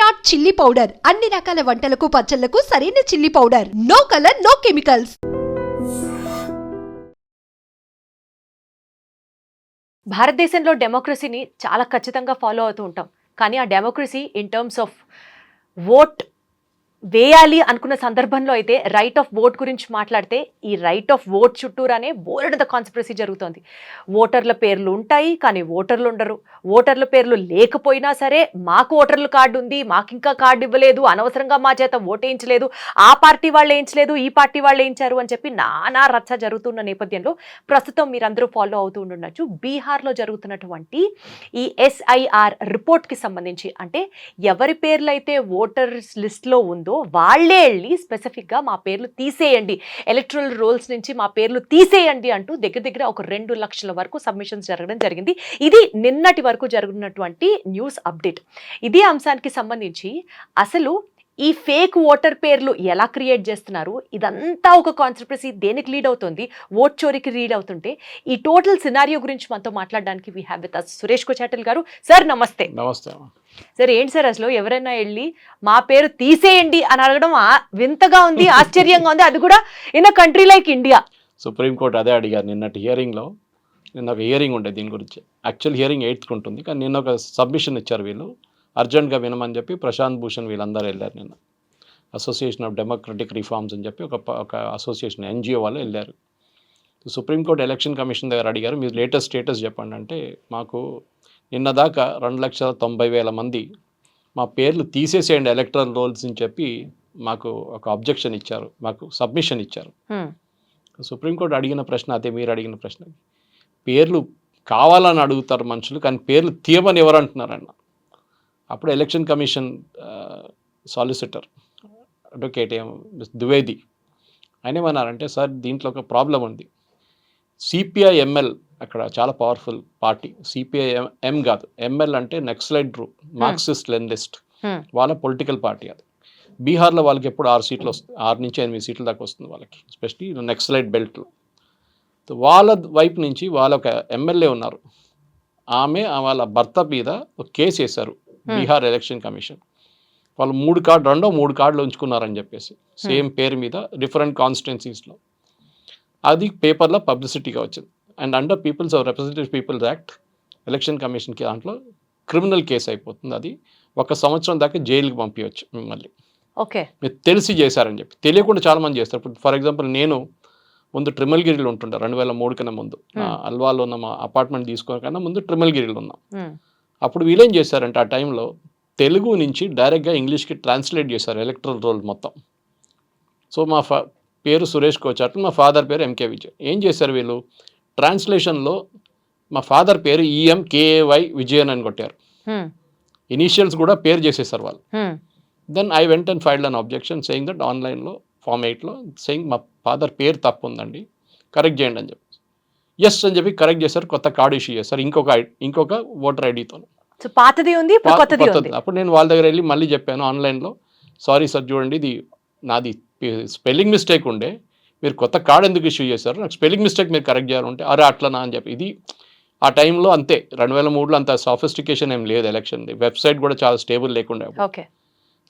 Not chilli powder అన్ని రకాల వంటలకు పచ్చళ్లకు సరైన chilli powder no colour no chemicals భారతదేశంలో డెమోక్రసీని చాలా ఖచ్చితంగా ఫాలో అవుతూ ఉంటాం కానీ ఆ democracy in terms of vote వేయాలి అనుకున్న సందర్భంలో అయితే రైట్ ఆఫ్ ఓట్ గురించి మాట్లాడితే ఈ రైట్ ఆఫ్ ఓట్ చుట్టూరానే బోర్డ్ కాన్స్పిరసీ జరుగుతోంది ఓటర్ల పేర్లు ఉంటాయి కానీ ఓటర్లు ఉండరు ఓటర్ల పేర్లు లేకపోయినా సరే మాకు ఓటర్ల కార్డు ఉంది మాకు ఇంకా కార్డు ఇవ్వలేదు అనవసరంగా మా చేత ఓటేయించలేదు ఆ పార్టీ వాళ్ళు వేయించలేదు ఈ పార్టీ వాళ్ళు వేయించారు అని చెప్పి నానా రచ్చ జరుగుతున్న నేపథ్యంలో ప్రస్తుతం మీరందరూ ఫాలో అవుతూ ఉండొచ్చు బీహార్లో జరుగుతున్నటువంటి ఈ ఎస్ఐఆర్ రిపోర్ట్కి సంబంధించి అంటే ఎవరి పేర్లు అయితే ఓటర్స్ లిస్ట్లో ఉందో ఉందో వాళ్లే వెళ్ళి స్పెసిఫిక్గా మా పేర్లు తీసేయండి ఎలక్ట్రల్ రోల్స్ నుంచి మా పేర్లు తీసేయండి అంటూ దగ్గర దగ్గర ఒక రెండు లక్షల వరకు సబ్మిషన్స్ జరగడం జరిగింది ఇది నిన్నటి వరకు జరుగుతున్నటువంటి న్యూస్ అప్డేట్ ఇదే అంశానికి సంబంధించి అసలు ఈ ఫేక్ ఓటర్ పేర్లు ఎలా క్రియేట్ చేస్తున్నారు ఇదంతా ఒక కాన్స్పిరసీ దేనికి లీడ్ అవుతుంది ఓట్ చోరీకి లీడ్ అవుతుంటే ఈ టోటల్ సినారియో గురించి మనతో మాట్లాడడానికి we have with us Suresh Kochattil గారు సార్ నమస్తే నమస్తే సార్ ఏంటి సార్ అసలు ఎవరైనా వెళ్ళి మా పేరు తీసేయండి అని అడగడం వింతగా ఉంది ఆశ్చర్యంగా ఉంది అది కూడా in a country like India supreme court అదే అడిగారు నిన్నటి హియరింగ్లో నిన్న ఒక హియరింగ్ ఉండే దీని గురించి యాక్చువల్ హియరింగ్ ఎయిత్కి ఉంటుంది కానీ నిన్న ఒక సబ్మిషన్ ఇచ్చారు వీళ్ళు అర్జెంట్గా వినమని చెప్పి ప్రశాంత్ భూషణ్ వీళ్ళందరూ వెళ్ళారు నిన్న అసోసియేషన్ ఆఫ్ డెమోక్రటిక్ రిఫార్మ్స్ అని చెప్పి ఒక ఒక అసోసియేషన్ ఎన్జిఓ వాళ్ళు వెళ్ళారు సుప్రీంకోర్టు ఎలక్షన్ కమిషన్ దగ్గర అడిగారు మీరు లేటెస్ట్ స్టేటస్ చెప్పండి అంటే మాకు నిన్న దాకా రెండు లక్షల తొంభై వేల మంది మా పేర్లు తీసేసేయండి ఎలక్ట్రల్ రోల్స్ అని చెప్పి మాకు ఒక అబ్జెక్షన్ ఇచ్చారు మాకు సబ్మిషన్ ఇచ్చారు సుప్రీంకోర్టు అడిగిన ప్రశ్న అదే మీరు అడిగిన ప్రశ్న పేర్లు కావాలని అడుగుతారు మనుషులు కానీ పేర్లు తీయమని ఎవరు అంటున్నారన్న అప్పుడు election commission solicitor advocate Dwivedi ఆయన ఏమన్నారంటే సార్ దీంట్లో ఒక ప్రాబ్లం ఉంది ఎంఎల్ అక్కడ చాలా పవర్ఫుల్ పార్టీ సిపిఐ ఎం కాదు ఎంఎల్ అంటే నక్సలైట్ రూ మార్క్సిస్ట్ లెన్లిస్ట్ వాళ్ళ పొలిటికల్ పార్టీ అది బీహార్లో వాళ్ళకి ఎప్పుడు ఆరు సీట్లు వస్తుంది ఆరు నుంచి ఎనిమిది సీట్ల దాకా వస్తుంది వాళ్ళకి ఎస్పెషలీ నెక్సలైట్ బెల్ట్లో వాళ్ళ వైపు నుంచి వాళ్ళ ఒక ఎమ్మెల్యే ఉన్నారు ఆమె వాళ్ళ భర్త మీద ఒక కేసు వేశారు బీహార్ ఎలక్షన్ కమిషన్ వాళ్ళు మూడు కార్డు రెండో మూడు కార్డులు ఉంచుకున్నారని చెప్పేసి hmm. సేమ్ పేరు మీద డిఫరెంట్ కాన్స్టిట్యున్సీస్లో అది పేపర్లో పబ్లిసిటీగా వచ్చింది and under peoples of representative peoples act election కమిషన్కి దాంట్లో క్రిమినల్ కేసు అయిపోతుంది అది ఒక సంవత్సరం దాకా జైలుకి పంపించవచ్చు మిమ్మల్ని ఓకే మీరు తెలిసి చేశారని చెప్పి తెలియకుండా చాలా మంది చేస్తారు ఇప్పుడు ఫర్ ఎగ్జాంపుల్ నేను ముందు ట్రిమల్గిరిలో ఉంటుండే రెండు వేల మూడు కన్నా ముందు hmm. అల్వాలో ఉన్న మా అపార్ట్మెంట్ తీసుకోకన్నా ముందు ట్రిమల్గిరిలో ఉన్నాం hmm. అప్పుడు వీళ్ళేం చేశారంటే ఆ టైంలో తెలుగు నుంచి డైరెక్ట్గా ఇంగ్లీష్కి ట్రాన్స్లేట్ చేశారు ఎలక్ట్రల్ రోల్ మొత్తం సో మా ఫా పేరు సురేష్ కోచాట్ మా ఫాదర్ పేరు ఎంకే విజయ్ ఏం చేశారు వీళ్ళు ట్రాన్స్లేషన్లో మా ఫాదర్ పేరు ఈఎం కేఏవై విజయన్ అని కొట్టారు ఇనీషియల్స్ కూడా పేరు చేసేసారు వాళ్ళు then I went and filed an objection saying that ఆన్లైన్లో ఫామ్ ఎయిట్లో సెయింగ్ మా ఫాదర్ పేరు తప్పు ఉందండి కరెక్ట్ చేయండి అని చెప్పి ఎస్ అని చెప్పి కరెక్ట్ చేశారు కొత్త కార్డు ఇష్యూ చేస్తారు ఇంకొక ఇంకొక ఓటర్ ఐడితో పాతది ఉంది అప్పుడు నేను వాళ్ళ దగ్గర వెళ్ళి మళ్ళీ చెప్పాను ఆన్లైన్లో సారీ సార్ చూడండి ఇది నాది స్పెల్లింగ్ మిస్టేక్ ఉండే మీరు కొత్త కార్డు ఎందుకు ఇష్యూ చేశారు నాకు స్పెల్లింగ్ మిస్టేక్ మీరు కరెక్ట్ చేయాలంటే అరే అట్లనా అని చెప్పి ఇది ఆ టైంలో అంతే రెండు వేల మూడులో అంత సాఫిస్టికేషన్ ఏం లేదు ఎలక్షన్ వెబ్సైట్ కూడా చాలా స్టేబుల్ లేకుండా ఓకే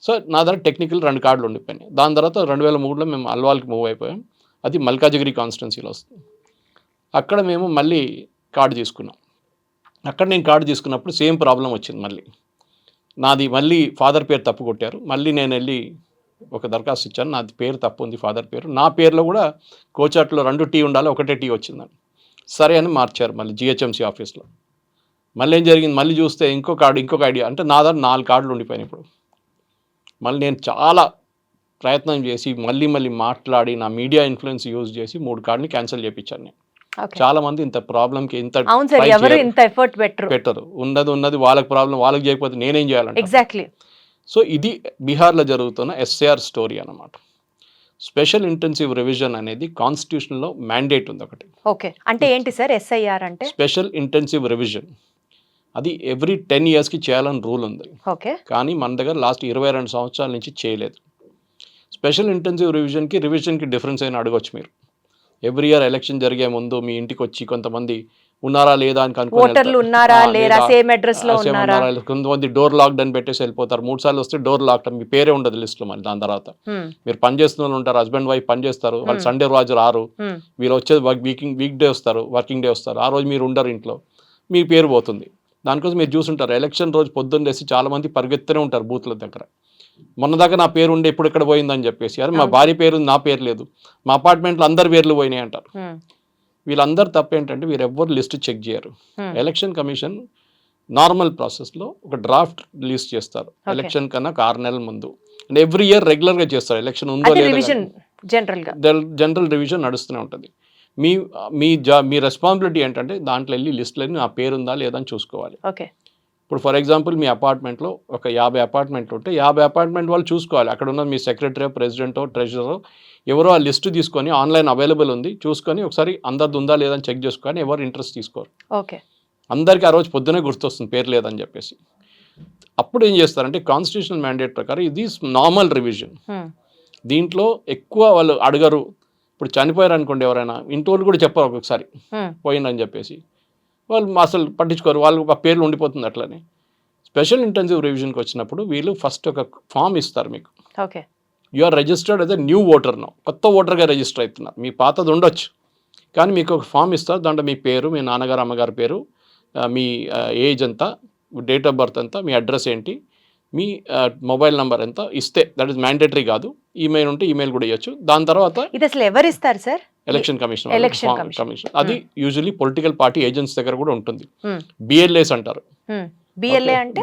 సో నా దగ్గర టెక్నికల్ రెండు కార్డులు ఉండిపోయినాయి దాని తర్వాత రెండు వేల మూడులో మేము అల్వాల్కి మూవ్ అయిపోయాం అది మల్కాజిగిరి కాన్స్టిట్యున్సీలో వస్తుంది అక్కడ మేము మళ్ళీ కార్డు తీసుకున్నాం అక్కడ నేను కార్డు తీసుకున్నప్పుడు సేమ్ ప్రాబ్లం వచ్చింది మళ్ళీ నాది మళ్ళీ ఫాదర్ పేరు తప్పు కొట్టారు మళ్ళీ నేను వెళ్ళి ఒక దరఖాస్తు ఇచ్చాను నాది పేరు తప్పు ఉంది ఫాదర్ పేరు నా పేరులో కూడా కోచాట్లో రెండు టీ ఉండాలి ఒకటే టీ వచ్చిందని సరే అని మార్చారు మళ్ళీ జిహెచ్ఎంసీ ఆఫీస్లో మళ్ళీ ఏం జరిగింది మళ్ళీ చూస్తే ఇంకో కార్డు ఇంకొక ఐడియా అంటే నా దగ్గర నాలుగు కార్డులు ఉండిపోయినాయి ఇప్పుడు మళ్ళీ నేను చాలా ప్రయత్నం చేసి మళ్ళీ మళ్ళీ మాట్లాడి నా మీడియా ఇన్ఫ్లుయెన్స్ యూజ్ చేసి మూడు కార్డుని క్యాన్సిల్ చేయించాను నేను చాలా మంది ఇంత ప్రాబ్లం కి ఇంత ఎవరు ఇంత ఎఫర్ట్ పెట్టరు పెట్టరు ఉన్నది ఉన్నది వాళ్ళకి ప్రాబ్లం వాళ్ళకి చేయకపోతే నేనేం చేయాలంట ఎగ్జాక్ట్లీ సో ఇది బీహార్లో జరుగుతున్న ఎస్ఏఆర్ స్టోరీ అనమాట స్పెషల్ ఇంటెన్సివ్ రివిజన్ అనేది కాన్స్టిట్యూషన్లో మ్యాండేట్ ఉంది ఒకటి ఓకే అంటే ఏంటి సార్ ఎస్ఐఆర్ అంటే స్పెషల్ ఇంటెన్సివ్ రివిజన్ అది ఎవ్రీ టెన్ ఇయర్స్ కి చేయాలని రూల్ ఉంది ఓకే కానీ మన దగ్గర లాస్ట్ ఇరవై రెండు సంవత్సరాల నుంచి చేయలేదు స్పెషల్ ఇంటెన్సివ్ రివిజన్ కి రివిజన్ కి డిఫరెన్స్ అయిన అడగవచ్చు మీరు ఎవ్రీ ఇయర్ ఎలక్షన్ జరిగే ముందు మీ ఇంటికి వచ్చి కొంతమంది ఉన్నారా లేదా అని ఓటర్లు ఉన్నారా సేమ్ అడ్రస్ లో ఉన్నారా కొంతమంది డోర్ లాక్డ్ అని పెట్టేసి వెళ్ళిపోతారు మూడు సార్లు వస్తే డోర్ లాక్డ్ మీ పేరే ఉండదు లిస్ట్ లో మళ్ళీ దాని తర్వాత hmm. మీరు పని చేస్తున్న వాళ్ళు ఉంటారు హస్బెండ్ వైఫ్ పని చేస్తారు వాళ్ళు సండే hmm. రోజు రారు మీరు వచ్చేది వీకింగ్ వీక్ డే వస్తారు వర్కింగ్ డే వస్తారు ఆ రోజు మీరు ఉండరు ఇంట్లో మీ పేరు పోతుంది దానికోసం మీరు చూసుంటారు ఎలక్షన్ రోజు పొద్దున్నేసి చాలా మంది పరిగెత్తనే ఉంటారు బూత్ల దగ్గర మొన్నదాకా నా పేరు ఉండే ఇప్పుడు ఇక్కడ పోయిందని చెప్పేసి అది మా భార్య పేరు నా పేరు లేదు మా అపార్ట్మెంట్లో అందరి పేర్లు పోయినాయి అంటారు వీళ్ళందరు తప్ప ఏంటంటే వీరెవ్వరు లిస్ట్ చెక్ చేయరు ఎలక్షన్ కమిషన్ నార్మల్ ప్రాసెస్లో ఒక డ్రాఫ్ట్ రిలీజ్ చేస్తారు ఎలక్షన్ కన్నా ఆరు నెలల ముందు అండ్ ఎవ్రీ ఇయర్ రెగ్యులర్గా చేస్తారు ఎలక్షన్ ఉందో లేదో జనరల్ రివిజన్ నడుస్తూనే ఉంటుంది మీ మీ జా మీ రెస్పాన్సిబిలిటీ ఏంటంటే దాంట్లో వెళ్ళి లిస్ట్లో నా పేరుందా లేదా అని చూసుకోవాలి ఓకే ఇప్పుడు ఫర్ ఎగ్జాంపుల్ మీ అపార్ట్మెంట్లో ఒక యాభై అపార్ట్మెంట్లు ఉంటే యాభై అపార్ట్మెంట్ వాళ్ళు చూసుకోవాలి అక్కడ ఉన్న మీ సెక్రటరీ ప్రెసిడెంటో ట్రెజరో ఎవరో ఆ లిస్ట్ తీసుకొని ఆన్లైన్ అవైలబుల్ ఉంది చూసుకొని ఒకసారి అందరిది ఉందా లేదని చెక్ చేసుకొని ఎవరు ఇంట్రెస్ట్ తీసుకోరు ఓకే అందరికీ ఆ రోజు పొద్దునే గుర్తొస్తుంది పేరు లేదని చెప్పేసి అప్పుడు ఏం చేస్తారంటే కాన్స్టిట్యూషనల్ మ్యాండేట్ ప్రకారం ఇది నార్మల్ రివిజన్ దీంట్లో ఎక్కువ వాళ్ళు అడగరు ఇప్పుడు చనిపోయారు అనుకోండి ఎవరైనా ఇంటి వాళ్ళు కూడా చెప్పారు ఒక్కొక్కసారి పోయిందని చెప్పేసి వాళ్ళు అసలు పట్టించుకోరు వాళ్ళు ఆ పేర్లు ఉండిపోతుంది అట్లనే స్పెషల్ ఇంటెన్సివ్ రివిజన్కి వచ్చినప్పుడు వీళ్ళు ఫస్ట్ ఒక ఫామ్ ఇస్తారు మీకు ఓకే యు ఆర్ రిజిస్టర్డ్ అదే న్యూ ఓటర్ నా కొత్త ఓటర్గా రిజిస్టర్ అవుతున్నారు మీ పాతది ఉండొచ్చు కానీ మీకు ఒక ఫామ్ ఇస్తారు దాంట్లో మీ పేరు మీ నాన్నగారు అమ్మగారి పేరు మీ ఏజ్ ఎంత డేట్ ఆఫ్ బర్త్ ఎంత మీ అడ్రస్ ఏంటి మీ మొబైల్ నెంబర్ ఎంత ఇస్తే దట్ ఇస్ మ్యాండేటరీ కాదు ఈమెయిల్ ఉంటే ఈమెయిల్ కూడా ఇవ్వచ్చు దాని తర్వాత ఇది అసలు ఎవరు ఇస్తారు సార్ ఎలక్షన్ కమిషన్ కమిషన్ అది యూజువలీ పొలిటికల్ పార్టీ ఏజెంట్స్ దగ్గర కూడా ఉంటుంది బిఎల్ఏస్ hmm. అంటారు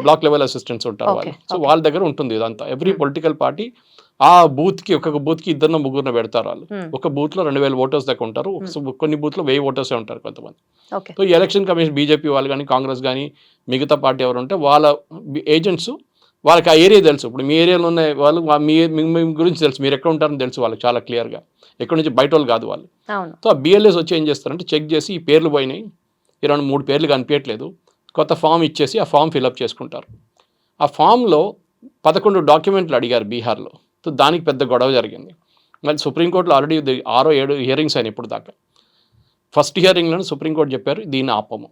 బ్లాక్ లెవెల్ అసిస్టెంట్స్ ఉంటారు వాళ్ళు సో వాళ్ళ దగ్గర ఉంటుంది ఇదంతా ఎవ్రీ పొలిటికల్ పార్టీ ఆ బూత్ కి ఒక బూత్ కి ఇద్దరు ముగ్గురు పెడతారు వాళ్ళు hmm. ఒక బూత్ లో రెండు వేల ఓటర్స్ దాకా ఉంటారు hmm. కొన్ని బూత్ లో వెయ్యి ఓటర్స్ ఉంటారు కొంతమంది సో ఎలక్షన్ కమిషన్ బీజేపీ వాళ్ళు కానీ కాంగ్రెస్ కానీ మిగతా పార్టీ ఎవరు ఉంటే వాళ్ళ ఏజెంట్స్ వాళ్ళకి ఆ ఏరియా తెలుసు ఇప్పుడు మీ ఏరియాలో ఉన్న వాళ్ళు మీ మీ గురించి తెలుసు మీరు ఎక్కడ ఉంటారని తెలుసు వాళ్ళకి చాలా క్లియర్గా ఎక్కడి నుంచి బయట వాళ్ళు కాదు వాళ్ళు సో ఆ బిఎల్ఎస్ వచ్చి ఏం చేస్తారంటే చెక్ చేసి ఈ పేర్లు పోయినాయి ఇరవై మూడు పేర్లు కనిపించట్లేదు కొత్త ఫామ్ ఇచ్చేసి ఆ ఫామ్ ఫిలప్ చేసుకుంటారు ఆ ఫామ్లో పదకొండు డాక్యుమెంట్లు అడిగారు బీహార్లో సో దానికి పెద్ద గొడవ జరిగింది మళ్ళీ సుప్రీంకోర్టులో ఆల్రెడీ ఆరో ఏడు హియరింగ్స్ అయినాయి ఇప్పుడు దాకా ఫస్ట్ హియరింగ్లో సుప్రీంకోర్టు చెప్పారు దీన్ని ఆపము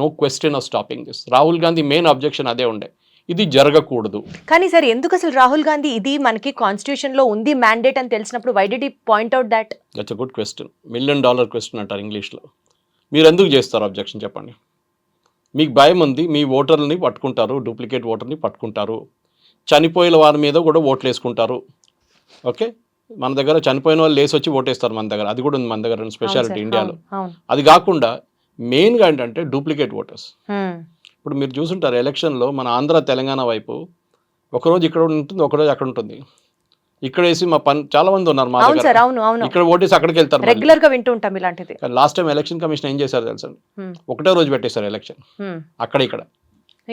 no question of stopping this Rahul Gandhi main objection అదే ఉండే ఇది జరగకూడదు కానీ సార్ ఎందుకు అసలు రాహుల్ గాంధీ ఇది మనకి కాన్స్టిట్యూషన్ లో ఉంది మ్యాండేట్ అని తెలిసినప్పుడు why did point out that that's a good question million dollar question అంటారు ఇంగ్లీష్లో మీరు ఎందుకు చేస్తారు అబ్జెక్షన్ చెప్పండి మీకు భయం ఉంది మీ ఓటర్ని పట్టుకుంటారు డూప్లికేట్ ఓటర్ని పట్టుకుంటారు చనిపోయిన వారి మీద కూడా ఓట్లు వేసుకుంటారు ఓకే మన దగ్గర చనిపోయిన వాళ్ళు లేసి వచ్చి ఓటేస్తారు మన దగ్గర అది కూడా ఉంది మన దగ్గర స్పెషాలిటీ ఇండియాలో అది కాకుండా మెయిన్గా ఏంటంటే డూప్లికేట్ ఓటర్స్ ఇప్పుడు మీరు చూసుంటారు ఎలక్షన్లో మన ఆంధ్ర తెలంగాణ వైపు ఒకరోజు ఇక్కడ ఉంటుంది ఒకరోజు అక్కడ ఉంటుంది ఇక్కడ వేసి మా పని చాలా మంది ఉన్నారు మా ఇక్కడ ఓటేసి అక్కడికి వెళ్తారు రెగ్యులర్ గా వింటూ ఉంటాం ఇలాంటిది లాస్ట్ టైం ఎలక్షన్ కమిషన్ ఏం చేశారు తెలుసా ఒకటే రోజు పెట్టేశారు ఎలక్షన్ అక్కడ ఇక్కడ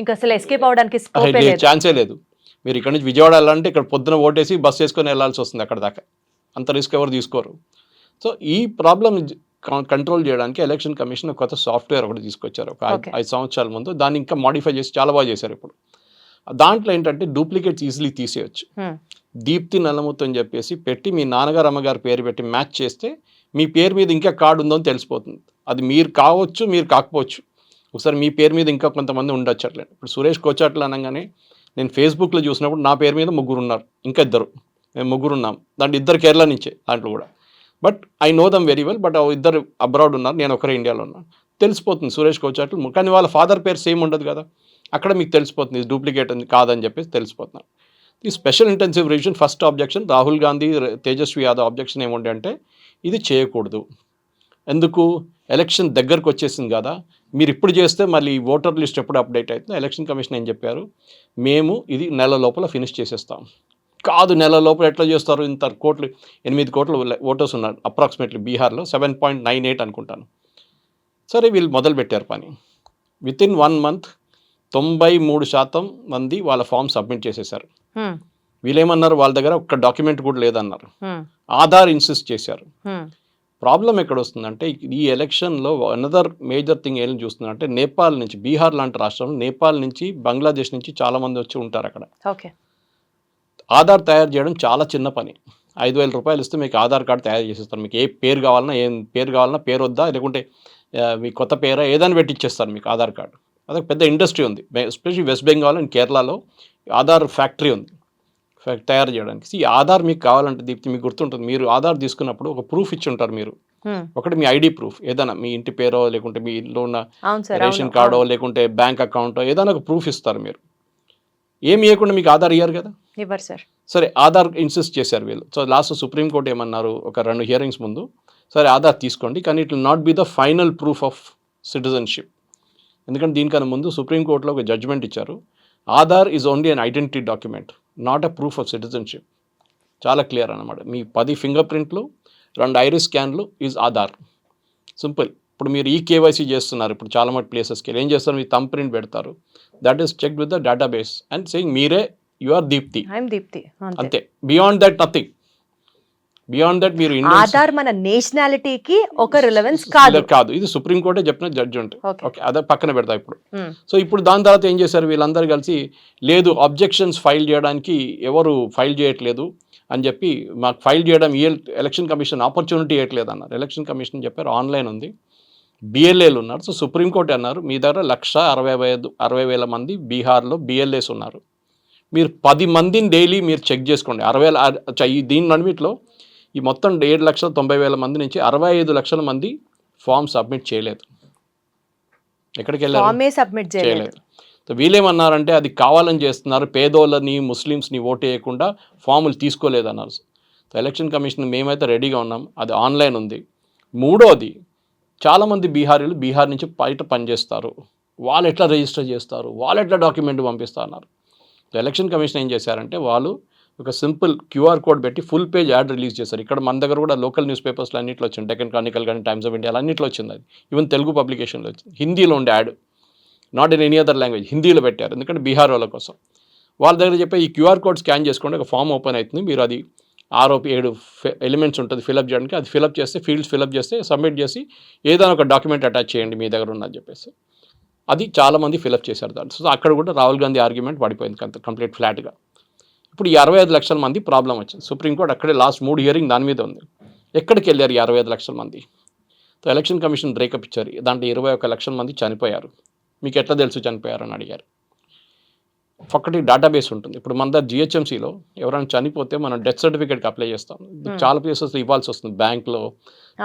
ఇంకా అసలు ఎస్కేప్ అవడానికి ఛాన్సే లేదు మీరు ఇక్కడ నుంచి విజయవాడ వెళ్ళాలంటే ఇక్కడ పొద్దున ఓటేసి బస్ చేసుకొని వెళ్ళాల్సి వస్తుంది అక్కడ దాకా అంత రిస్క్ ఎవరు తీసుకోరు సో ఈ ప్రాబ్లం కంట్రోల్ చేయడానికి ఎలక్షన్ కమిషన్ కొత్త సాఫ్ట్వేర్ ఒకటి తీసుకొచ్చారు ఒక ఐదు సంవత్సరాల ముందు దాన్ని ఇంకా మాడిఫై చేసి చాలా బాగా చేశారు ఇప్పుడు దాంట్లో ఏంటంటే డూప్లికేట్స్ ఈజీలీ తీసేయచ్చు దీప్తి నల్లమూర్తి అని చెప్పేసి పెట్టి మీ నాన్నగారు అమ్మగారు పేరు పెట్టి మ్యాచ్ చేస్తే మీ పేరు మీద ఇంకా కార్డు ఉందో తెలిసిపోతుంది అది మీరు కావచ్చు మీరు కాకపోవచ్చు ఒకసారి మీ పేరు మీద ఇంకా కొంతమంది ఉండొచ్చు అట్లా ఇప్పుడు సురేష్ కోచాట్లు అనగానే నేను ఫేస్బుక్లో చూసినప్పుడు నా పేరు మీద ముగ్గురు ఉన్నారు ఇంకా ఇద్దరు మేము ముగ్గురు ఉన్నాం దాంట్లో ఇద్దరు కేరళ నుంచే దాంట్లో కూడా but I know them very well but ఇద్దరు అబ్రాడ్ ఉన్నారు నేను ఒకరే ఇండియాలో ఉన్నాను తెలిసిపోతుంది సురేష్ కోచాట్లు కానీ వాళ్ళ ఫాదర్ పేరు సేమ్ ఉండదు కదా అక్కడ మీకు తెలిసిపోతుంది డూప్లికేట్ అని కాదని చెప్పేసి తెలిసిపోతున్నారు ఈ special intensive revision first objection Rahul Gandhi Tejashwi Yadav objection ఏముండే అంటే ఇది చేయకూడదు ఎందుకు ఎలక్షన్ దగ్గరకు వచ్చేసింది కదా మీరు ఇప్పుడు చేస్తే మళ్ళీ ఓటర్ లిస్ట్ ఎప్పుడు అప్డేట్ అవుతుంది ఎలక్షన్ కమిషన్ ఏం చెప్పారు మేము ఇది నెల లోపల ఫినిష్ చేసేస్తాం కాదు నెల లోపల ఎట్లా చేస్తారు ఇంత కోట్లు ఎనిమిది కోట్లు ఓటర్స్ ఉన్నారు అప్రాక్సిమేట్లీ బీహార్లో సెవెన్ పాయింట్ నైన్ ఎయిట్ అనుకుంటాను సరే వీళ్ళు మొదలుపెట్టారు పని విత్ ఇన్ వన్ మంత్ తొంభై మూడు శాతం మంది వాళ్ళ ఫామ్ సబ్మిట్ చేసేసారు వీళ్ళేమన్నారు వాళ్ళ దగ్గర ఒక్క డాక్యుమెంట్ కూడా లేదన్నారు ఆధార్ ఇన్సిస్ట్ చేశారు ప్రాబ్లం ఎక్కడ వస్తుందంటే ఈ ఎలక్షన్లో అనదర్ మేజర్ థింగ్ ఏం చూస్తుందంటే నేపాల్ నుంచి బీహార్ లాంటి రాష్ట్రం నేపాల్ నుంచి బంగ్లాదేశ్ నుంచి చాలామంది వచ్చి ఉంటారు అక్కడ ఓకే ఆధార్ తయారు చేయడం చాలా చిన్న పని ఐదు వేల రూపాయలు ఇస్తే మీకు ఆధార్ కార్డు తయారు చేసిస్తాను మీకు ఏ పేరు కావాలన్నా ఏం పేరు కావాలన్నా పేరు వద్దా లేకుంటే మీ కొత్త పేరా ఏదైనా ఇచ్చేస్తారు మీకు ఆధార్ కార్డు అదొక పెద్ద ఇండస్ట్రీ ఉంది ఎస్పెషల్లీ వెస్ట్ బెంగాల్ అండ్ కేరళలో ఆధార్ ఫ్యాక్టరీ ఉంది తయారు చేయడానికి ఈ ఆధార్ మీకు కావాలంటే దీప్తి మీకు గుర్తుంటుంది మీరు ఆధార్ తీసుకున్నప్పుడు ఒక ప్రూఫ్ ఇచ్చి ఉంటారు మీరు ఒకటి మీ ఐడి ప్రూఫ్ ఏదైనా మీ ఇంటి పేరో లేకుంటే మీ ఇంట్లో ఉన్న రేషన్ కార్డో లేకుంటే బ్యాంక్ అకౌంటో ఏదైనా ఒక ప్రూఫ్ ఇస్తారు మీరు ఏమి ఇవ్వకుండా మీకు ఆధార్ ఇయ్యారు కదా ఇవ్వరు సార్ సరే ఆధార్ ఇన్సిస్ట్ చేశారు వీళ్ళు సో లాస్ట్ సుప్రీంకోర్టు ఏమన్నారు ఒక రెండు హియరింగ్స్ ముందు సరే ఆధార్ తీసుకోండి కానీ it will not be the final proof of citizenship ఎందుకంటే దీనికన్నా ముందు సుప్రీంకోర్టులో ఒక జడ్జ్మెంట్ ఇచ్చారు Aadhaar is only an identity document not a proof of citizenship చాలా క్లియర్ అనమాట మీ పది ఫింగర్ ప్రింట్లు రెండు ఐరిస్ స్కాన్లు ఈజ్ ఆధార్ సింపుల్ ఇప్పుడు మీరు ఈ కేవైసీ చేస్తున్నారు ఇప్పుడు చాలా మంది ప్లేసెస్కి ఏం చేస్తారు మీ థంబ్ ప్రింట్ పెడతారు that is check with the database and saying మీరే యు ఆర్ దీప్తి దీప్తి అంతే beyond that nothing beyond that మీరు ఆధార్ మన నేషనాలిటీకి ఒక రిలవెన్స్ కాదు కాదు ఇది సుప్రీం కోర్టే చెప్పిన జడ్జిమెంట్ ఓకే అదే పక్కన పెడతా ఇప్పుడు సో hmm. ఇప్పుడు దాని తర్వాత ఏం చేశారు వీళ్ళందరూ కలిసి లేదు అబ్జెక్షన్స్ ఫైల్ చేయడానికి ఎవరు ఫైల్ చేయట్లేదు అని చెప్పి మాకు ఫైల్ చేయడం ఎలక్షన్ కమిషన్ ఆపర్చునిటీ ఇవ్వట్లేదు అన్నారు ఎలక్షన్ కమిషన్ చెప్పారు ఆన్లైన్ ఉంది బిఎల్ఏలు ఉన్నారు సో సుప్రీంకోర్టు అన్నారు మీ దగ్గర లక్ష అరవై ఐదు అరవై వేల మంది బీహార్లో బిఎల్ఏస్ ఉన్నారు మీరు పది మందిని డైలీ మీరు చెక్ చేసుకోండి అరవై ఈ దీని అన్నింటిలో ఈ మొత్తం ఏడు లక్షల తొంభై వేల మంది నుంచి అరవై ఐదు లక్షల మంది ఫామ్ సబ్మిట్ చేయలేదు ఎక్కడికి వెళ్ళారు సబ్మిట్ చేయలేదు వీళ్ళేమన్నారంటే అది కావాలని చేస్తున్నారు పేదోళ్ళని ముస్లిమ్స్ని ఓటు వేయకుండా ఫాములు తీసుకోలేదన్నారు ఎలక్షన్ కమిషన్ మేమైతే రెడీగా ఉన్నాం అది ఆన్లైన్ ఉంది మూడోది చాలామంది బీహారీలు బీహార్ నుంచి బయట పనిచేస్తారు వాళ్ళు ఎట్లా రిజిస్టర్ చేస్తారు వాళ్ళు ఎట్లా డాక్యుమెంట్ అన్నారు ఎలక్షన్ కమిషన్ ఏం చేశారంటే వాళ్ళు ఒక సింపుల్ క్యూఆర్ కోడ్ పెట్టి ఫుల్ పేజ్ యాడ్ రిలీజ్ చేశారు ఇక్కడ మన దగ్గర కూడా లోకల్ న్యూస్ పేపర్స్లో అన్నింటిలో వచ్చింది డెక్కన్ క్రానికల్ కానీ టైమ్స్ ఆఫ్ ఇండియా అన్నింటిలో వచ్చింది అది ఈవెన్ తెలుగు పబ్లికేషన్లో వచ్చింది హిందీలో ఉండే ad not in any other language హిందీలో పెట్టారు ఎందుకంటే బీహార్ వాళ్ళ కోసం వాళ్ళ దగ్గర చెప్పే ఈ క్యూఆర్ కోడ్ స్కాన్ చేసుకోండి ఒక ఫామ్ ఓపెన్ అవుతుంది మీరు అది ఆరోపి ఏడు ఎలిమెంట్స్ ఉంటుంది ఫిలప్ చేయడానికి అది ఫిలప్ చేస్తే ఫీల్డ్స్ ఫిలప్ చేస్తే సబ్మిట్ చేసి ఏదైనా ఒక డాక్యుమెంట్ అటాచ్ చేయండి మీ దగ్గర ఉన్నది చెప్పేసి అది చాలామంది ఫిలప్ చేశారు దాన్ని సో అక్కడ కూడా రాహుల్ గాంధీ ఆర్గ్యుమెంట్ పడిపోయింది కంప్లీట్ ఫ్లాట్గా ఇప్పుడు ఈ అరవై ఐదు లక్షల మంది ప్రాబ్లం వచ్చింది సుప్రీంకోర్టు అక్కడే లాస్ట్ మూడు హియరింగ్ దాని మీద ఉంది ఎక్కడికి వెళ్ళారు ఈ అరవై ఐదు లక్షల మంది సో ఎలక్షన్ కమిషన్ బ్రేకప్ ఇచ్చారు దాంట్లో ఇరవై ఒక లక్షల మంది చనిపోయారు మీకు ఎట్లా తెలుసు చనిపోయారు అని అడిగారు ఒక్కటి డేటాబేస్ ఉంటుంది ఇప్పుడు మన దగ్గర జిహెచ్ఎంసీలో ఎవరైనా చనిపోతే మనం డెత్ సర్టిఫికేట్కి అప్లై చేస్తాం hmm. చాలా ప్లేసెస్ ఇవ్వాల్సి వస్తుంది బ్యాంక్లో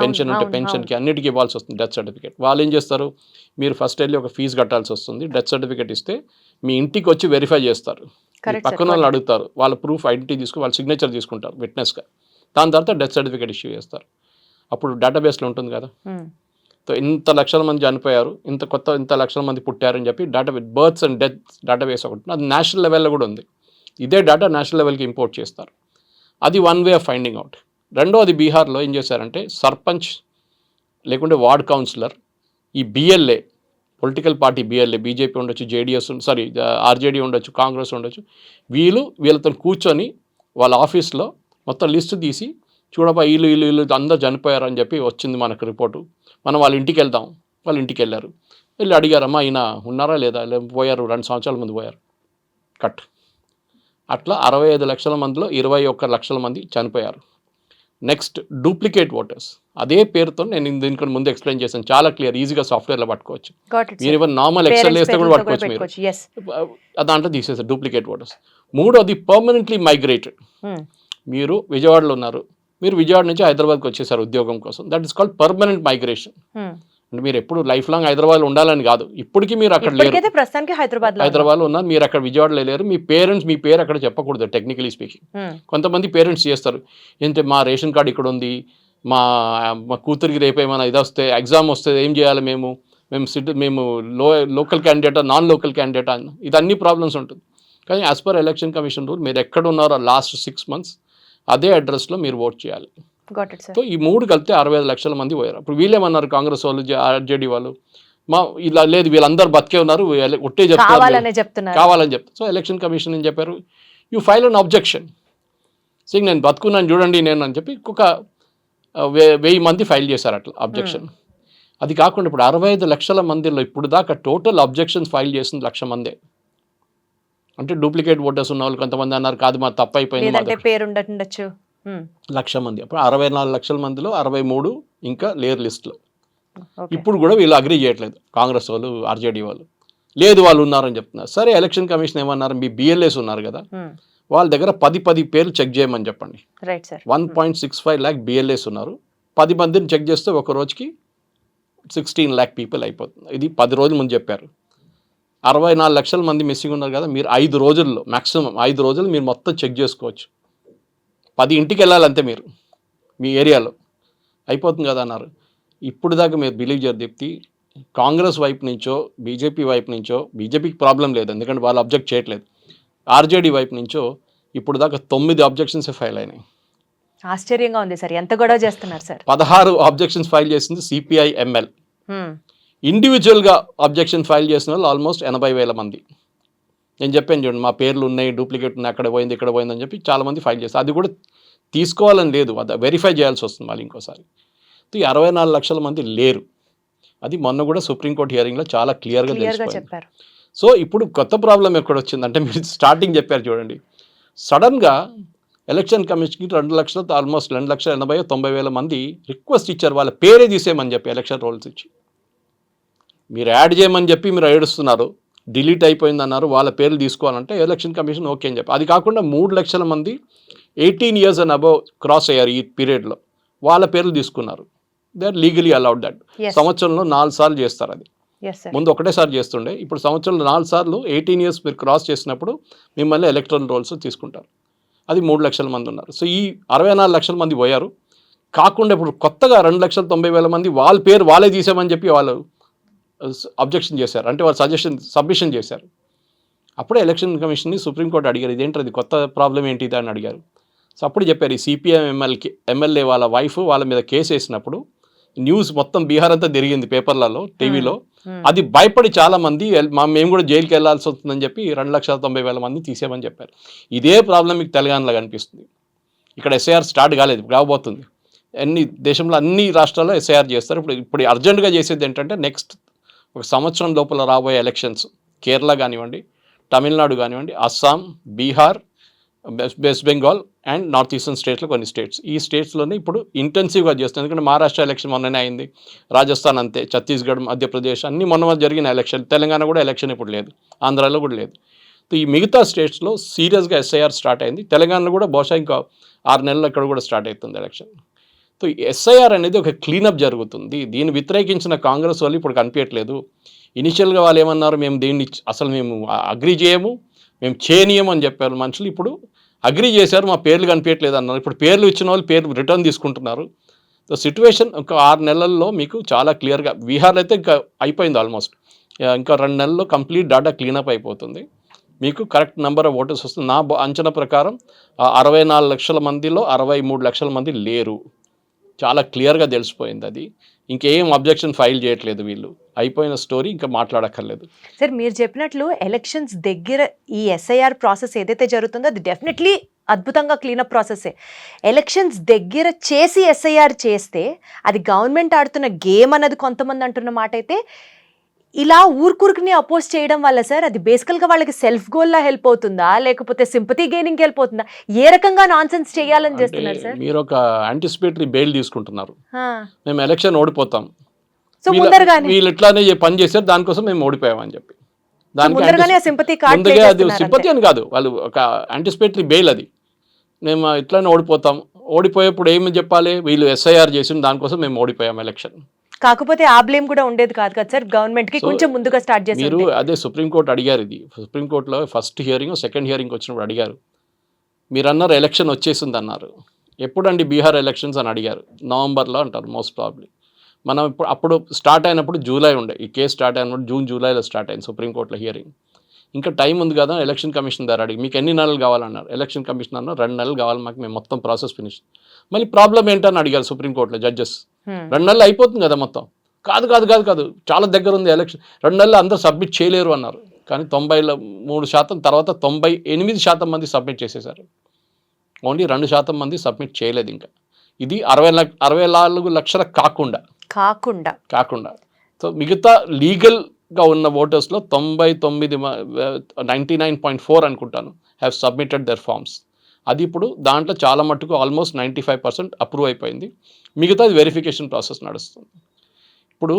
పెన్షన్ ఉంటే పెన్షన్కి అన్నిటికీ ఇవ్వాల్సి వస్తుంది డెత్ సర్టిఫికేట్ వాళ్ళు ఏం చేస్తారు మీరు ఫస్ట్ వెళ్ళి ఒక ఫీజు కట్టాల్సి వస్తుంది డెత్ సర్టిఫికేట్ ఇస్తే మీ ఇంటికి వచ్చి వెరిఫై చేస్తారు పక్కన వాళ్ళు అడుగుతారు వాళ్ళ ప్రూఫ్ ఐడెంటిటీ తీసుకుని వాళ్ళ సిగ్నేచర్ తీసుకుంటారు విట్నెస్గా దాని తర్వాత డెత్ సర్టిఫికేట్ ఇష్యూ చేస్తారు అప్పుడు డేటాబేస్లో ఉంటుంది కదా hmm. ఇంత లక్షల మంది చనిపోయారు ఇంత కొత్త ఇంత లక్షల మంది పుట్టారని చెప్పి data births and data database ఒకటి అది నేషనల్ లెవెల్లో కూడా ఉంది ఇదే డేటా నేషనల్ లెవెల్కి ఇంపోర్ట్ చేస్తారు అది one way of finding out రెండోది బీహార్లో ఏం చేశారంటే సర్పంచ్ లేకుంటే వార్డ్ కౌన్సిలర్ ఈ BLA political party BLA BJP ఉండొచ్చు జేడిఎస్ సారీ ఆర్జేడీ ఉండొచ్చు కాంగ్రెస్ ఉండొచ్చు వీళ్ళు వీళ్ళతో కూర్చొని వాళ్ళ ఆఫీస్లో మొత్తం లిస్టు తీసి చూడబా వీళ్ళు వీళ్ళు వీళ్ళు అందరూ చనిపోయారు అని చెప్పి వచ్చింది మనకు రిపోర్టు మనం వాళ్ళ ఇంటికి వెళ్దాం వాళ్ళ ఇంటికి వెళ్ళారు వెళ్ళి అడిగారమ్మా ఈయన ఉన్నారా లేదా పోయారు రెండు సంవత్సరాల ముందు పోయారు కట్ అట్లా అరవై ఐదు లక్షల మందిలో ఇరవై ఒక్క లక్షల మంది చనిపోయారు నెక్స్ట్ డూప్లికేట్ ఓటర్స్ అదే పేరుతో నేను దీనికి ముందు ఎక్స్ప్లెయిన్ చేశాను చాలా క్లియర్ ఈజీగా సాఫ్ట్వేర్లో పట్టుకోవచ్చు మీరు ఈవెన్ నార్మల్ ఎక్సెల్ వేస్తే కూడా పట్టుకోవచ్చు మీరు దాంట్లో తీసేస్తారు డూప్లికేట్ ఓటర్స్ మూడోది పర్మనెంట్లీ మైగ్రేటెడ్ hmm. మీరు విజయవాడలో ఉన్నారు మీరు విజయవాడ నుంచి హైదరాబాద్కి వచ్చేసారు ఉద్యోగం కోసం that is called permanent migration అంటే మీరు ఎప్పుడు లైఫ్ లాంగ్ హైదరాబాద్ ఉండాలని కాదు ఇప్పటికీ మీరు అక్కడ లేరు ప్రస్తుతానికి హైదరాబాద్ హైదరాబాద్ ఉన్నారు మీరు అక్కడ విజయవాడలో లేరు మీ పేరెంట్స్ మీ పేరు అక్కడ చెప్పకూడదు టెక్నికలీ స్పీకింగ్ hmm. కొంతమంది పేరెంట్స్ చేస్తారు ఏంటంటే మా రేషన్ కార్డు ఇక్కడ ఉంది మా మా కూతురికి రేపు ఏమైనా ఇది వస్తే ఎగ్జామ్ వస్తే ఏం చేయాలి మేము మేము సిటీ మేము లో లోకల్ క్యాండిడేటా నాన్ లోకల్ క్యాండిడేటా ఇది అన్ని ప్రాబ్లమ్స్ ఉంటుంది కానీ as per election commission rule మీరు ఎక్కడ ఉన్నారో లాస్ట్ సిక్స్ మంత్స్ అదే అడ్రస్లో మీరు ఓట్ చేయాలి సో ఈ మూడు కలిపితే అరవై ఐదు లక్షల మంది పోయారు ఇప్పుడు వీళ్ళేమన్నారు కాంగ్రెస్ వాళ్ళు ఆర్జేడీ వాళ్ళు మా ఇలా లేదు వీళ్ళందరూ బతికే ఉన్నారు ఒట్టే చెప్తారు కావాలని చెప్తారు సో ఎలక్షన్ కమిషన్ అని చెప్పారు you file an objection saying నేను బతుకున్నాను చూడండి నేను అని చెప్పి ఒక వెయ్యి మంది ఫైల్ చేశారు అట్లా అబ్జెక్షన్ hmm. అది కాకుండా ఇప్పుడు అరవై ఐదు లక్షల మందిలో ఇప్పుడు దాకా టోటల్ అబ్జెక్షన్స్ ఫైల్ చేసింది లక్ష మందే అంటే డూప్లికేట్ ఓటర్స్ ఉన్న వాళ్ళు కొంతమంది అన్నారు కాదు మా తప్పు అయిపోయింది పేరు లక్ష మంది అప్పుడు అరవై నాలుగు లక్షల మందిలో అరవై మూడు ఇంకా లేరు లిస్ట్లో ఇప్పుడు కూడా వీళ్ళు అగ్రి చేయట్లేదు కాంగ్రెస్ వాళ్ళు ఆర్జేడీ వాళ్ళు లేదు వాళ్ళు ఉన్నారని చెప్తున్నారు సరే ఎలక్షన్ కమిషన్ ఏమన్నారు మీ బిఎల్ఏస్ ఉన్నారు కదా వాళ్ళ దగ్గర పది పది పేర్లు చెక్ చేయమని చెప్పండి one point six five lakh BLAs ఉన్నారు పది మందిని చెక్ చేస్తే ఒక రోజుకి సిక్స్టీన్ ల్యాక్ పీపుల్ అయిపోతుంది ఇది పది రోజుల ముందు చెప్పారు అరవై నాలుగు లక్షల మంది మిస్సింగ్ ఉన్నారు కదా మీరు ఐదు రోజుల్లో మ్యాక్సిమం ఐదు రోజులు మీరు మొత్తం చెక్ చేసుకోవచ్చు పది ఇంటికి వెళ్ళాలి అంతే మీరు మీ ఏరియాలో అయిపోతుంది కదా అన్నారు ఇప్పుడు దాకా మీరు బిలీవ్ చేయరు చెప్తే కాంగ్రెస్ వైపు నుంచో బీజేపీ వైపు నుంచో బీజేపీకి ప్రాబ్లం లేదు ఎందుకంటే వాళ్ళు అబ్జెక్ట్ చేయట్లేదు ఆర్జేడీ వైపు నుంచో ఇప్పుడు దాకా తొమ్మిది అబ్జెక్షన్స్ ఫైల్ అయినాయి ఆశ్చర్యంగా ఉంది సార్ ఎంత గొడవ చేస్తున్నారు సార్ పదహారు అబ్జెక్షన్స్ ఫైల్ చేసింది సిపిఐ ఎంఎల్ ఇండివిజువల్గా అబ్జెక్షన్ ఫైల్ చేసిన వాళ్ళు ఆల్మోస్ట్ ఎనభై వేల మంది నేను చెప్పాను చూడండి మా పేర్లు ఉన్నాయి డూప్లికేట్ ఉన్నాయి అక్కడ పోయింది ఇక్కడ పోయిందని చెప్పి చాలామంది ఫైల్ చేస్తారు అది కూడా తీసుకోవాలని లేదు అది వెరిఫై చేయాల్సి వస్తుంది మళ్ళీ ఇంకోసారి ఈ అరవై నాలుగు లక్షల మంది లేరు అది మొన్న కూడా సుప్రీంకోర్టు హియరింగ్లో చాలా క్లియర్గా తెలిసిపోయింది సో ఇప్పుడు కొత్త ప్రాబ్లం ఎక్కడ వచ్చిందంటే మీరు స్టార్టింగ్ చెప్పారు చూడండి సడన్గా ఎలక్షన్ కమిషన్కి రెండు లక్షల ఆల్మోస్ట్ రెండు లక్షల ఎనభై తొంభై వేల మంది రిక్వెస్ట్ ఇచ్చారు వాళ్ళ పేరే తీసేయమని చెప్పి ఎలక్షన్ రోల్స్ ఇచ్చి మీరు యాడ్ చేయమని చెప్పి మీరు ఏడుస్తున్నారు డిలీట్ అయిపోయిందన్నారు వాళ్ళ పేర్లు తీసుకోవాలంటే ఎలక్షన్ కమిషన్ ఓకే అని చెప్పి అది కాకుండా మూడు లక్షల మంది eighteen years and above cross అయ్యారు ఈ పీరియడ్లో వాళ్ళ పేర్లు తీసుకున్నారు they are legally allowed that సంవత్సరంలో నాలుగు సార్లు చేస్తారు అది ముందు ఒకటేసారి చేస్తుండే ఇప్పుడు సంవత్సరంలో నాలుగు సార్లు ఎయిటీన్ ఇయర్స్ మీరు క్రాస్ చేసినప్పుడు మిమ్మల్ని ఎలక్ట్రల్ రోల్స్ తీసుకుంటారు అది మూడు లక్షల మంది ఉన్నారు సో ఈ అరవై నాలుగు లక్షల మంది పోయారు కాకుండా ఇప్పుడు కొత్తగా రెండు లక్షల తొంభై వేల మంది వాళ్ళ పేరు వాళ్ళే తీసామని చెప్పి వాళ్ళు అబ్జెక్షన్ చేశారు అంటే వాళ్ళు సజెషన్ సబ్మిషన్ చేశారు అప్పుడే ఎలక్షన్ కమిషన్ని సుప్రీంకోర్టు అడిగారు ఇదేంటది అది కొత్త ప్రాబ్లం ఏంటి అని అడిగారు సో అప్పుడు చెప్పారు ఈ సిపిఎం ఎమ్మెల్యే ఎమ్మెల్యే వాళ్ళ వైఫ్ వాళ్ళ మీద కేసు వేసినప్పుడు న్యూస్ మొత్తం బీహార్ అంతా తిరిగింది పేపర్లలో టీవీలో అది భయపడి చాలా మంది మా మేము కూడా జైలుకి వెళ్లాల్సి వస్తుందని చెప్పి రెండు లక్షల తొంభై వేల మంది తీసేమని చెప్పారు ఇదే ప్రాబ్లం మీకు తెలంగాణలో కనిపిస్తుంది ఇక్కడ ఎస్ఐఆర్ స్టార్ట్ కాలేదు రాబోతుంది అన్ని దేశంలో అన్ని రాష్ట్రాల్లో ఎస్ఐఆర్ చేస్తారు ఇప్పుడు ఇప్పుడు అర్జెంటుగా చేసేది ఏంటంటే నెక్స్ట్ ఒక సంవత్సరం లోపల రాబోయే ఎలక్షన్స్ కేరళ కానివ్వండి తమిళనాడు కానివ్వండి Assam Bihar West Bengal and north eastern స్టేట్స్లో కొన్ని స్టేట్స్ ఈ స్టేట్స్లోనే ఇప్పుడు ఇంటెన్సివ్గా చేస్తుంది ఎందుకంటే మహారాష్ట్ర ఎలక్షన్ మొన్ననే అయింది రాజస్థాన్ అంతే ఛత్తీస్గఢ్ మధ్యప్రదేశ్ అన్ని మొన్న జరిగిన ఎలక్షన్ తెలంగాణ కూడా ఎలక్షన్ ఇప్పుడు లేదు ఆంధ్రాలో కూడా లేదు ఈ మిగతా స్టేట్స్లో సీరియస్గా ఎస్ఐఆర్ స్టార్ట్ అయింది తెలంగాణలో కూడా బహుశా ఇంకా ఆరు నెలలు అక్కడ కూడా స్టార్ట్ అవుతుంది ఎలక్షన్ సో ఎస్ఐఆర్ అనేది ఒక క్లీనప్ జరుగుతుంది దీన్ని వ్యతిరేకించిన కాంగ్రెస్ వాళ్ళు ఇప్పుడు కనిపించట్లేదు ఇనిషియల్గా వాళ్ళు ఏమన్నారు మేము దీన్ని అసలు మేము అగ్రి చేయము మేము చేయనీయము అని చెప్పారు మనుషులు ఇప్పుడు అగ్రి చేశారు మా పేర్లు కనిపించట్లేదు అన్నారు ఇప్పుడు పేర్లు ఇచ్చిన వాళ్ళు పేర్లు రిటర్న్ తీసుకుంటున్నారు సో సిట్యువేషన్ ఒక ఆరు నెలల్లో మీకు చాలా క్లియర్గా బీహార్లో అయితే ఇంకా అయిపోయింది ఆల్మోస్ట్ ఇంకా రెండు నెలల్లో కంప్లీట్ డాటా క్లీనప్ అయిపోతుంది మీకు కరెక్ట్ నెంబర్ ఆఫ్ ఓటర్స్ వస్తుంది నా అంచనా ప్రకారం అరవై నాలుగు లక్షల మందిలో అరవై మూడు లక్షల మంది లేరు చాలా క్లియర్గా తెలిసిపోయింది అది ఇంకేం అబ్జెక్షన్ ఫైల్ చేయట్లేదు వీళ్ళు అయిపోయిన స్టోరీ ఇంకా మాట్లాడక్కర్లేదు సార్ మీరు చెప్పినట్లు ఎలక్షన్స్ దగ్గర ఈ ఎస్ఐఆర్ ప్రాసెస్ ఏదైతే జరుగుతుందో అది డెఫినెట్లీ అద్భుతంగా క్లీనప్ ప్రాసెస్సే ఎలక్షన్స్ దగ్గర చేసి ఎస్ఐఆర్ చేస్తే అది గవర్నమెంట్ ఆడుతున్న గేమ్ అన్నది కొంతమంది అంటున్న మాట అయితే ఇలా ఊరుకురుకుని అపోజ్ చేయడం వల్ల సార్ అది బేసికల్గా వాళ్ళకి సెల్ఫ్ గోల్లా హెల్ప్ అవుతుందా లేకపోతే సింపతి గెయినింగ్ హెల్ప్ అవుతుందా ఏ రకంగా నాన్సెన్స్ చేయాలని చేస్తున్నారు సార్ మీరు ఒక యాంటిసిపేటరీ బెయిల్ తీసుకుంటున్నారు మేము ఎలక్షన్ ఓడిపోతాం సో ముందరగానే వీళ్ళు ఇట్లానే పని చేశారు దానికోసం మేము ఓడిపోయామని చెప్పి దానికి సింపతి అది సింపతి అని కాదు వాళ్ళు ఒక యాంటిసిపేటరీ బెయిల్ అది మేము ఇట్లానే ఓడిపోతాం ఓడిపోయేప్పుడు ఏమని చెప్పాలి వీళ్ళు ఎస్ఐఆర్ చేసిన దానికోసం మేము ఓడిపోయాం ఎలక్షన్ కాకపోతే ఆ బ్లేమ్ కూడా ఉండేది కాదు కదా సార్ గవర్నమెంట్ కి కొంచెం ముందుగా స్టార్ట్ చేసి మీరు అదే సుప్రీంకోర్టు అడిగారు ఇది సుప్రీంకోర్టులో ఫస్ట్ హియరింగ్ సెకండ్ హియరింగ్ వచ్చినప్పుడు అడిగారు మీరు అన్నారు ఎలక్షన్ వచ్చేసింది అన్నారు ఎప్పుడండి బీహార్ ఎలక్షన్స్ అని అడిగారు నవంబర్లో అంటారు మోస్ట్ ప్రాబ్లీ మనం ఇప్పుడు అప్పుడు స్టార్ట్ అయినప్పుడు జూలై ఉండే ఈ కేసు స్టార్ట్ అయినప్పుడు జూన్ జూలైలో స్టార్ట్ అయింది సుప్రీంకోర్టులో హియరింగ్ ఇంకా టైం ఉంది కదా ఎలక్షన్ కమిషన్ దగ్గర అడిగి మీకు ఎన్ని నెలలు కావాలన్నారు ఎలక్షన్ కమిషన్ అన్నారు రెండు నెలలు కావాలి మాకు మేము మొత్తం ప్రాసెస్ ఫినిష్ మళ్ళీ ప్రాబ్లం ఏంటని అడిగారు సుప్రీంకోర్టులో జడ్జెస్ రెండు నెలలు అయిపోతుంది కదా మొత్తం కాదు కాదు కాదు కాదు చాలా దగ్గర ఉంది ఎలక్షన్ రెండు నెలలు అందరు సబ్మిట్ చేయలేరు అన్నారు కానీ తొంభైలో మూడు శాతం తర్వాత తొంభై ఎనిమిది శాతం మంది సబ్మిట్ చేసేశారు ఓన్లీ రెండు శాతం మంది సబ్మిట్ చేయలేదు ఇంకా ఇది అరవై అరవై నాలుగు లక్షల కాకుండా కాకుండా కాకుండా సో మిగతా లీగల్ గా ఉన్న ఓటర్స్లో తొంభై తొమ్మిది నైంటీ నైన్ పాయింట్ ఫోర్ అనుకుంటాను హ్యావ్ సబ్మిటెడ్ దర్ ఫార్మ్స్ అది ఇప్పుడు దాంట్లో చాలా మట్టుకు almost ninety five percent approve అయిపోయింది మిగతా వెరిఫికేషన్ ప్రాసెస్ నడుస్తుంది ఇప్పుడు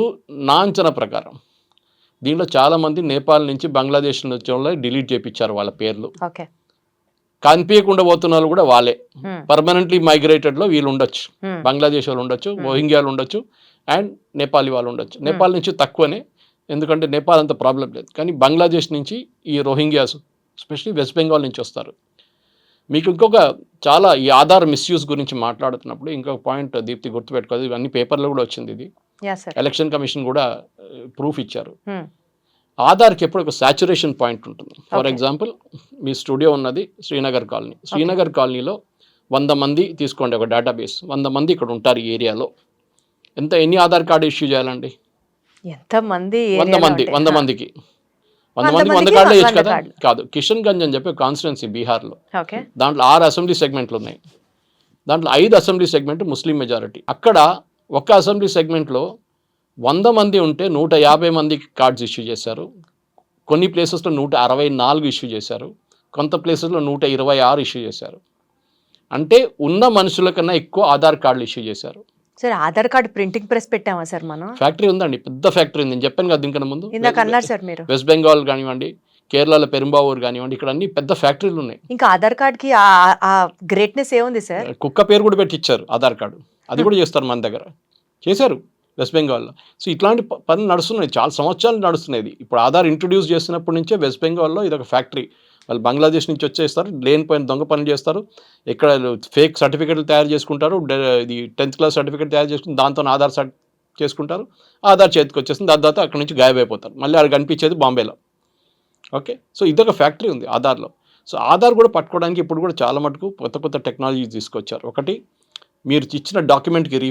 నా అంచనా ప్రకారం దీంట్లో చాలామంది నేపాల్ నుంచి బంగ్లాదేశ్ నుంచి వాళ్ళు డిలీట్ చేయించారు వాళ్ళ పేర్లు కనిపించకుండా పోతున్న వాళ్ళు కూడా వాళ్ళే పర్మనెంట్లీ hmm. మైగ్రేటెడ్లో వీళ్ళు ఉండొచ్చు hmm. బంగ్లాదేశ్ వాళ్ళు ఉండొచ్చు hmm. రోహింగ్యాలు ఉండొచ్చు అండ్ నేపాలీ వాళ్ళు ఉండొచ్చు నేపాల్ నుంచి తక్కువనే ఎందుకంటే నేపాల్ అంత ప్రాబ్లం లేదు కానీ బంగ్లాదేశ్ నుంచి ఈ రోహింగ్యాస్ ఎస్పెషలీ వెస్ట్ బెంగాల్ నుంచి వస్తారు మీకు ఇంకొక చాలా ఈ ఆధార్ మిస్యూజ్ గురించి మాట్లాడుతున్నప్పుడు ఇంకొక పాయింట్ దీప్తి గుర్తుపెట్టుకోదు ఇవన్నీ పేపర్లో కూడా వచ్చింది ఇది ఎలక్షన్ కమిషన్ కూడా ప్రూఫ్ uh, ఇచ్చారు hmm. ఆధార్కి ఎప్పుడు ఒక సాచురేషన్ పాయింట్ ఉంటుంది ఫర్ ఎగ్జాంపుల్ మీ స్టూడియో ఉన్నది శ్రీనగర్ కాలనీ శ్రీనగర్ కాలనీలో వంద మంది తీసుకోండి ఒక డేటాబేస్ వంద మంది ఇక్కడ ఉంటారు ఈ ఏరియాలో ఎంత ఎన్ని ఆధార్ కార్డు ఇష్యూ చేయాలండి వంద మంది వంద మందికి వంద మంది వంద కార్డులు వేయచ్చు కదా కాదు కిషన్ గంజ్ అని చెప్పి కాన్స్టిట్యున్సీ బీహార్లో దాంట్లో ఆరు అసెంబ్లీ సెగ్మెంట్లు ఉన్నాయి దాంట్లో ఐదు అసెంబ్లీ సెగ్మెంట్ ముస్లిం మెజారిటీ అక్కడ ఒక్క అసెంబ్లీ సెగ్మెంట్లో వంద మంది ఉంటే నూట యాభై మందికి కార్డ్స్ ఇష్యూ చేశారు కొన్ని ప్లేసెస్లో నూట అరవై నాలుగు ఇష్యూ చేశారు కొంత ప్లేసెస్లో నూట ఇరవై ఆరు ఇష్యూ చేశారు అంటే ఉన్న మనుషుల కన్నా ఎక్కువ ఆధార్ కార్డులు ఇష్యూ చేశారు sir Aadhaar card printing press పెట్టామా sir మనం ఫ్యాక్టరీ ఉందండి పెద్ద ఫ్యాక్టరీ ఉంది చెప్పాను కదా దీనికన్నా ముందు ఇందాక అన్నారు సార్ మీరు వెస్ట్ బెంగాల్ కానివ్వండి కేరళలో పెరుంబావూరు కానివ్వండి ఇక్కడ అన్ని పెద్ద ఫ్యాక్టరీలు ఉన్నాయి ఇంకా ఆధార్ కార్డ్కి ఆ గ్రేట్నెస్ ఏముంది సార్ కుక్క పేరు కూడా పెట్టి ఇచ్చారు ఆధార్ కార్డు అది కూడా చేస్తారు మన దగ్గర చేశారు వెస్ట్ బెంగాల్లో సో ఇట్లాంటి పని నడుస్తున్నాయి చాలా సంవత్సరాలు నడుస్తున్నాయి ఇప్పుడు ఆధార్ ఇంట్రొడ్యూస్ చేసినప్పటి నుంచే వెస్ట్ బెంగాల్లో ఇది ఒక ఫ్యాక్టరీ వాళ్ళు బంగ్లాదేశ్ నుంచి వచ్చేస్తారు లేనిపోయిన దొంగ పనులు చేస్తారు ఇక్కడ ఫేక్ సర్టిఫికెట్లు తయారు చేసుకుంటారు ఇది టెన్త్ క్లాస్ సర్టిఫికెట్ తయారు చేసుకుని దాంతో ఆధార్ సర్టి చేసుకుంటారు ఆధార్ చేతికి వచ్చేసింది దాని తర్వాత అక్కడి నుంచి గాయబైపోతారు మళ్ళీ అక్కడ కనిపించేది బాంబేలో ఓకే సో ఇదొక ఫ్యాక్టరీ ఉంది ఆధార్లో సో ఆధార్ కూడా పట్టుకోవడానికి ఇప్పుడు కూడా చాలా మటుకు కొత్త కొత్త టెక్నాలజీ తీసుకొచ్చారు ఒకటి మీరు ఇచ్చిన డాక్యుమెంట్కి రీ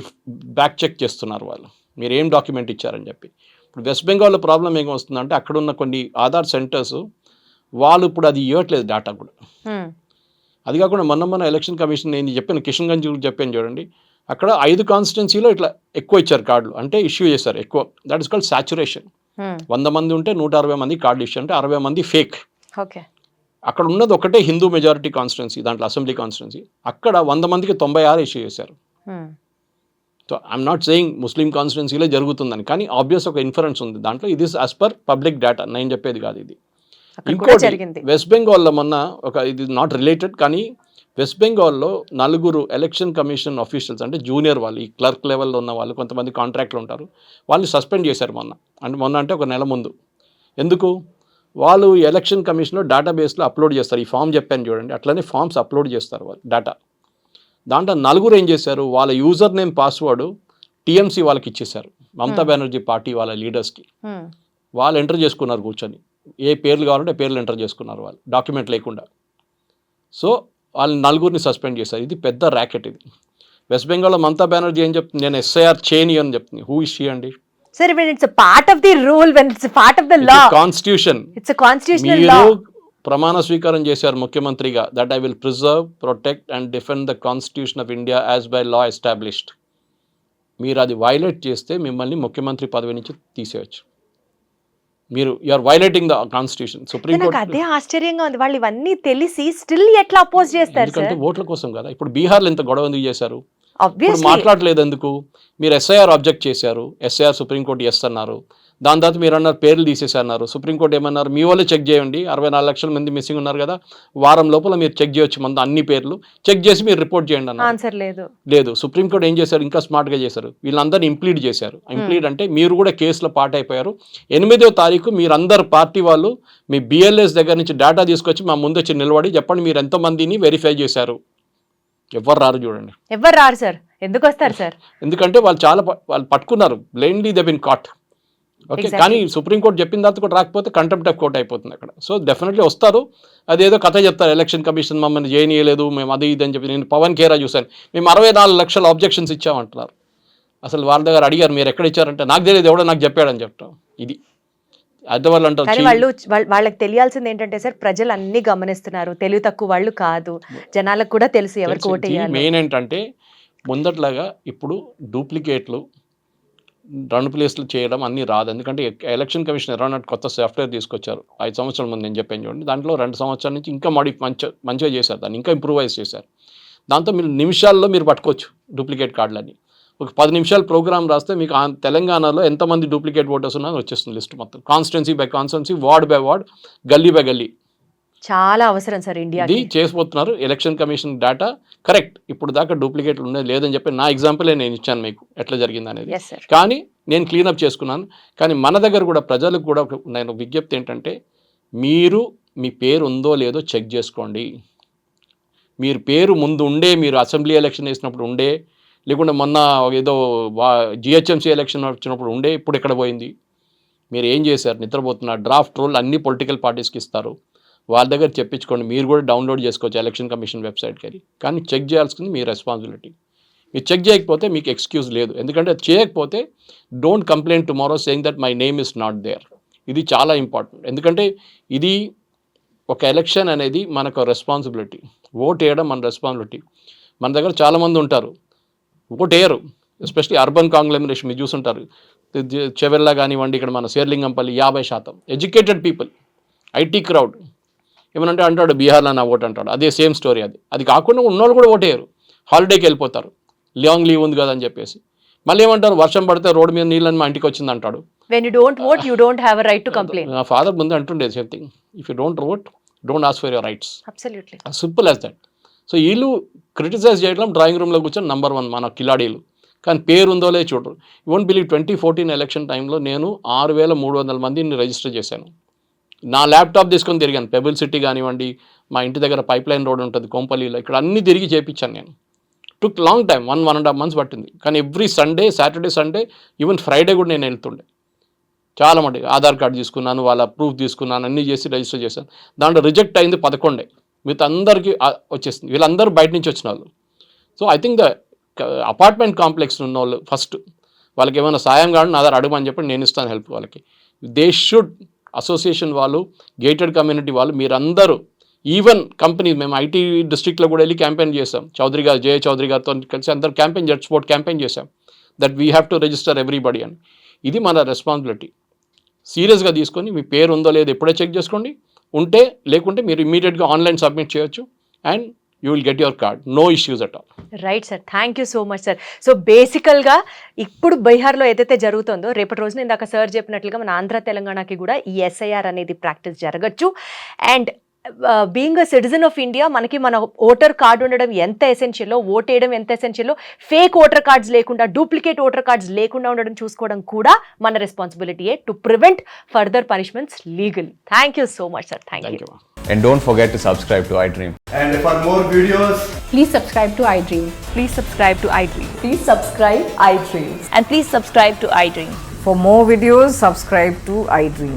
బ్యాక్ చెక్ చేస్తున్నారు వాళ్ళు మీరు ఏం డాక్యుమెంట్ ఇచ్చారని చెప్పి ఇప్పుడు వెస్ట్ బెంగాల్లో ప్రాబ్లం ఏం వస్తుందంటే అక్కడ ఉన్న కొన్ని ఆధార్ సెంటర్స్ వాళ్ళు ఇప్పుడు అది ఇవ్వట్లేదు డేటా కూడా అది కాకుండా మొన్న మన ఎలక్షన్ కమిషన్ నేను చెప్పాను కిషన్ గంజ్ గురించి చెప్పాను చూడండి అక్కడ ఐదు కాన్స్టిట్యున్సీలో ఇట్లా ఎక్కువ ఇచ్చారు కార్డులు అంటే ఇష్యూ చేశారు ఎక్కువ దట్ ఇస్ కాల్డ్ సాచురేషన్ వంద మంది ఉంటే నూట అరవై మంది కార్డులు ఇచ్చారు అంటే అరవై మంది ఫేక్ ఓకే అక్కడ ఉన్నది ఒకటే హిందూ మెజారిటీ కాన్స్టిట్యున్సీ దాంట్లో అసెంబ్లీ కాన్స్టిట్యున్సీ అక్కడ వంద మందికి తొంభై ఆరు ఇష్యూ చేశారు so I'm not saying Muslim కాన్స్టిట్యున్సీలో జరుగుతుందని కానీ ఆబ్వియస్ ఒక ఇన్ఫరెన్స్ ఉంది దాంట్లో ఇది అస్ పర్ పబ్లిక్ డేటా నేను చెప్పేది కాదు ఇది ఇంకోటి వెస్ట్ బెంగాల్లో మొన్న ఒక ఇది నాట్ రిలేటెడ్ కానీ వెస్ట్ బెంగాల్లో నలుగురు ఎలక్షన్ కమిషన్ ఆఫీషియల్స్ అంటే జూనియర్ వాళ్ళు ఈ క్లర్క్ లెవెల్లో ఉన్న వాళ్ళు కొంతమంది కాంట్రాక్ట్లు ఉంటారు వాళ్ళు సస్పెండ్ చేశారు మొన్న అంటే మొన్న అంటే ఒక నెల ముందు ఎందుకు వాళ్ళు ఎలక్షన్ కమిషన్లో డేటాబేస్లో అప్లోడ్ చేస్తారు ఈ ఫామ్ చెప్పాను చూడండి అట్లనే ఫామ్స్ అప్లోడ్ చేస్తారు వాళ్ళు డేటా దాంట్లో నలుగురు ఏం చేశారు వాళ్ళ యూజర్ నేమ్ పాస్వర్డ్ టీఎంసీ వాళ్ళకి ఇచ్చేశారు మమతా hmm. బెనర్జీ పార్టీ వాళ్ళ లీడర్స్కి hmm. వాళ్ళు ఎంటర్ చేసుకున్నారు కూర్చొని ఏ పేర్లు కావాలంటే పేర్లు ఎంటర్ చేసుకున్నారు వాళ్ళు డాక్యుమెంట్ లేకుండా సో వాళ్ళు నలుగురిని సస్పెండ్ చేశారు ఇది పెద్ద ర్యాకెట్ ఇది వెస్ట్ బెంగాల్లో మమతా బెనర్జీ అని చెప్తుంది నేను ఎస్ఐఆర్ చేని అని చెప్తుంది హూ ఇస్ షీ అండి sir it's part of the rule when it's part of the law constitution it's constitutional law ప్రమాణ స్వీకారం చేశారు ముఖ్యమంత్రిగా that I will preserve protect and defend the constitution of India as by law established మీరు అది violate చేస్తే మిమ్మల్ని ముఖ్యమంత్రి పదవి నుంచి తీసేయచ్చు మీరు are violating the constitution supreme court అదే ఆశ్చర్యంగా ఉంది వాళ్ళు ఇవన్నీ తెలిసి స్టిల్ ఎట్లా అపోజ్ చేస్తారు అంటే ఓట్ల కోసం కదా ఇప్పుడు బీహార్లో ఇంత గొడవ ఎందుకు చేశారు మాట్లాడలేదు ఎందుకు మీరు ఎస్ఐఆర్ ఆబ్జెక్ట్ చేశారు ఎస్ఐఆర్ సుప్రీంకోర్టు ఎస్ అన్నారు దాని తర్వాత మీరు అన్నారు పేర్లు తీసేసన్నారు సుప్రీంకోర్టు ఏమన్నారు మీ వాళ్ళు చెక్ చేయండి అరవై నాలుగు లక్షల మంది మిస్సింగ్ ఉన్నారు కదా వారం లోపల మీరు చెక్ చేయొచ్చు మంది అన్ని పేర్లు చెక్ చేసి మీరు రిపోర్ట్ చేయండి అన్న ఆన్సర్ లేదు లేదు సుప్రీంకోర్టు ఏం చేశారు ఇంకా స్మార్ట్గా చేశారు వీళ్ళందరినీ ఇంప్లీడ్ చేశారు ఇంప్లీడ్ అంటే మీరు కూడా కేసులో పార్ట్ అయిపోయారు ఎనిమిదో తారీఖు మీరందరు పార్టీ వాళ్ళు మీ బిఎల్ఎస్ దగ్గర నుంచి డేటా తీసుకొచ్చి మా ముందు వచ్చి నిలబడి చెప్పండి మీరు ఎంతమందిని వెరిఫై చేశారు ఎవరు రారు చూడండి ఎవరు రారు సార్ ఎందుకు వస్తారు సార్ ఎందుకంటే వాళ్ళు చాలా వాళ్ళు పట్టుకున్నారు blindly the been caught okay కానీ సుప్రీంకోర్టు చెప్పిన తర్వాత కూడా రాకపోతే కంటెంప్ట్ ఆఫ్ కోర్ట్ అయిపోతుంది అక్కడ సో డెఫినెట్లీ వస్తారు అదేదో కథ చెప్తారు ఎలక్షన్ కమిషన్ మమ్మల్ని చేయనీయలేదు మేము అది ఇది అని చెప్పి నేను పవన్ కేరా చూశాను మేము అరవై నాలుగు లక్షల ఆబ్జెక్షన్స్ ఇచ్చామంటున్నారు అసలు వాళ్ళ దగ్గర అడిగారు మీరు ఎక్కడ ఇచ్చారంటే నాకు తెలియదు ఎవడో నాకు చెప్పాడని చెప్తాం ఇది అదే వాళ్ళు అంటారు వాళ్ళు వాళ్ళకి తెలియాల్సింది ఏంటంటే సార్ ప్రజలు అన్ని గమనిస్తున్నారు తెలివి తక్కువ వాళ్ళు కాదు జనాలకు కూడా తెలుసు ఎవరికి ఓటేయాలి మెయిన్ ఏంటంటే ముందట్లాగా ఇప్పుడు డూప్లికేట్లు రెండు ప్లేస్లు చేయడం అన్నీ రాదు ఎందుకంటే ఎలక్షన్ కమిషన్ ఎర్రనాటి కొత్త సాఫ్ట్వేర్ తీసుకొచ్చారు ఐదు సంవత్సరాల ముందు నేను చెప్పాను చూడండి దాంట్లో రెండు సంవత్సరాల నుంచి ఇంకా మడి మంచి మంచిగా చేశారు దాన్ని ఇంకా ఇంప్రూవైజ్ చేశారు దాంతో మీరు నిమిషాల్లో మీరు పట్టుకోవచ్చు డూప్లికేట్ కార్డులని ఒక పది నిమిషాలు ప్రోగ్రామ్ రాస్తే మీకు తెలంగాణలో ఎంతమంది డూప్లికేట్ ఓటర్స్ ఉన్నారో వచ్చేస్తుంది లిస్ట్ మొత్తం constituency by constituency ward by ward గల్లీ బై గల్లీ చాలా అవసరం సార్ ఇండియా చేసిపోతున్నారు ఎలక్షన్ కమిషన్ డేటా కరెక్ట్ ఇప్పుడు దాకా డూప్లికేట్లు ఉండేది లేదని చెప్పి నా ఎగ్జాంపులే నేను ఇచ్చాను మీకు ఎట్లా జరిగింది అనేది కానీ నేను క్లీనప్ చేసుకున్నాను కానీ మన దగ్గర కూడా ప్రజలకు కూడా నేను విజ్ఞప్తి ఏంటంటే మీరు మీ పేరు ఉందో లేదో చెక్ చేసుకోండి మీరు పేరు ముందు ఉండే మీరు అసెంబ్లీ ఎలక్షన్ వేసినప్పుడు ఉండే లేకుంటే మొన్న ఏదో జిహెచ్ఎంసీ ఎలక్షన్ వచ్చినప్పుడు ఉండే ఇప్పుడు ఎక్కడ పోయింది మీరు ఏం చేశారు నిద్రపోతున్నారు డ్రాఫ్ట్ రోల్ అన్ని పొలిటికల్ పార్టీస్కి ఇస్తారు వాళ్ళ దగ్గర చెప్పించుకోండి మీరు కూడా డౌన్లోడ్ చేసుకోవచ్చు ఎలక్షన్ కమిషన్ వెబ్సైట్కి వెళ్ళి కానీ చెక్ చేయాల్సింది మీ రెస్పాన్సిబిలిటీ మీరు చెక్ చేయకపోతే మీకు ఎక్స్క్యూజ్ లేదు ఎందుకంటే చేయకపోతే don't complaint tomorrow saying that my name is not there ఇది చాలా ఇంపార్టెంట్ ఎందుకంటే ఇది ఒక ఎలక్షన్ అనేది మనకు రెస్పాన్సిబిలిటీ ఓట్ వేయడం మన రెస్పాన్సిబిలిటీ మన దగ్గర చాలామంది ఉంటారు ఓట్ వేయరు ఎస్పెషలీ అర్బన్ కాంగ్లెమినేషన్ మీరు చూసుంటారు చెవెల్లా కానివ్వండి ఇక్కడ మన శేర్లింగంపల్లి యాభై శాతం ఎడ్యుకేటెడ్ పీపుల్ ఐటీ క్రౌడ్ ఏమనంటే అంటాడు బీహార్లో నా ఓటు అంటాడు అదే సేమ్ స్టోరీ అది అది కాకుండా ఉన్నోళ్ళు కూడా ఓటేయరు హాలిడేకి వెళ్ళిపోతారు లాంగ్ లీవ్ ఉంది కదా అని చెప్పేసి మళ్ళీ ఏమంటారు వర్షం పడితే రోడ్డు మీద నీళ్ళని మా ఇంటికి వచ్చింది అంటాడు don't vote you don't to నా ఫాదర్ ముందు అంటుండే same thing if you don't vote don't ask for your rights simple as that so వీళ్ళు క్రిటిసైజ్ చేయడం డ్రాయింగ్ రూమ్లో కూర్చొని నెంబర్ వన్ మన కిలాడీలు కానీ పేరు ఉందో లేదు చూడరు won't believe twenty fourteen election టైంలో నేను ఆరు వేల మూడు వందల మందిని రిజిస్టర్ చేశాను నా ల్యాప్టాప్ తీసుకొని తిరిగాను పెబుల్ సిటీ కానివ్వండి మా ఇంటి దగ్గర పైప్ లైన్ రోడ్ ఉంటుంది కోంపల్లిలో ఇక్కడ అన్ని తిరిగి చేయించాను నేను took long time one one and half months పట్టింది కానీ every Sunday Saturday Sunday even Friday కూడా నేను వెళ్తుండే చాలా మంది ఆధార్ కార్డు తీసుకున్నాను వాళ్ళ ప్రూఫ్ తీసుకున్నాను అన్నీ చేసి రిజిస్టర్ చేశాను దాంట్లో రిజెక్ట్ అయింది పదకొండే మిగతా అందరికీ వచ్చేసింది వీళ్ళందరూ బయట నుంచి వచ్చిన వాళ్ళు so I think the apartment complex ఉన్న వాళ్ళు ఫస్ట్ వాళ్ళకి ఏమైనా సాయం కావాలి నా దగ్గర అని చెప్పి నేను ఇస్తాను హెల్ప్ వాళ్ళకి దే షుడ్ అసోసియేషన్ వాళ్ళు గేటెడ్ కమ్యూనిటీ వాళ్ళు మీరందరూ ఈవెన్ కంపెనీ మేము ఐటీ డిస్ట్రిక్ట్లో కూడా వెళ్ళి క్యాంపెయిన్ చేసాం చౌదరి గారు జయ చౌదరి గారితో కలిసి అందరూ క్యాంపెయిన్ జడ్ స్పోర్ట్ క్యాంపెయిన్ చేసాం that we have to register everybody అని ఇది మన రెస్పాన్సిబిలిటీ సీరియస్గా తీసుకొని మీ పేరు ఉందో లేదో ఎప్పుడే చెక్ చేసుకోండి ఉంటే లేకుంటే మీరు ఇమీడియట్గా ఆన్లైన్ సబ్మిట్ చేయొచ్చు and you will get your card no issues at all right sir thank you so much sir so బేసికల్గా ఇప్పుడు బీహార్లో ఏదైతే జరుగుతుందో రేపటి రోజున ఇందాక సార్ చెప్పినట్లుగా మన ఆంధ్ర తెలంగాణకి కూడా ఈ ఎస్ఐఆర్ అనేది ప్రాక్టీస్ జరగచ్చు and being a citizen of India మనకి మన ఓటర్ కార్డు ఉండడం ఎంత ఎసెన్షియలో వేయడం ఎంత ఎసెన్షియలో ఫేక్ ఓటర్ కార్డ్స్ లేకుండా డూప్లికేట్ ఓటర్ కార్డ్స్ లేకుండా ఉండడం చూసుకోవడం కూడా మన రెస్పాన్సిబిలిటీయే to prevent further punishments legal thank you so much sir thank you And don't forget to subscribe to iDream. And for more videos, please subscribe to iDream. Please subscribe to iDream. Please subscribe iDream. And please subscribe to iDream. For more videos, subscribe to iDream.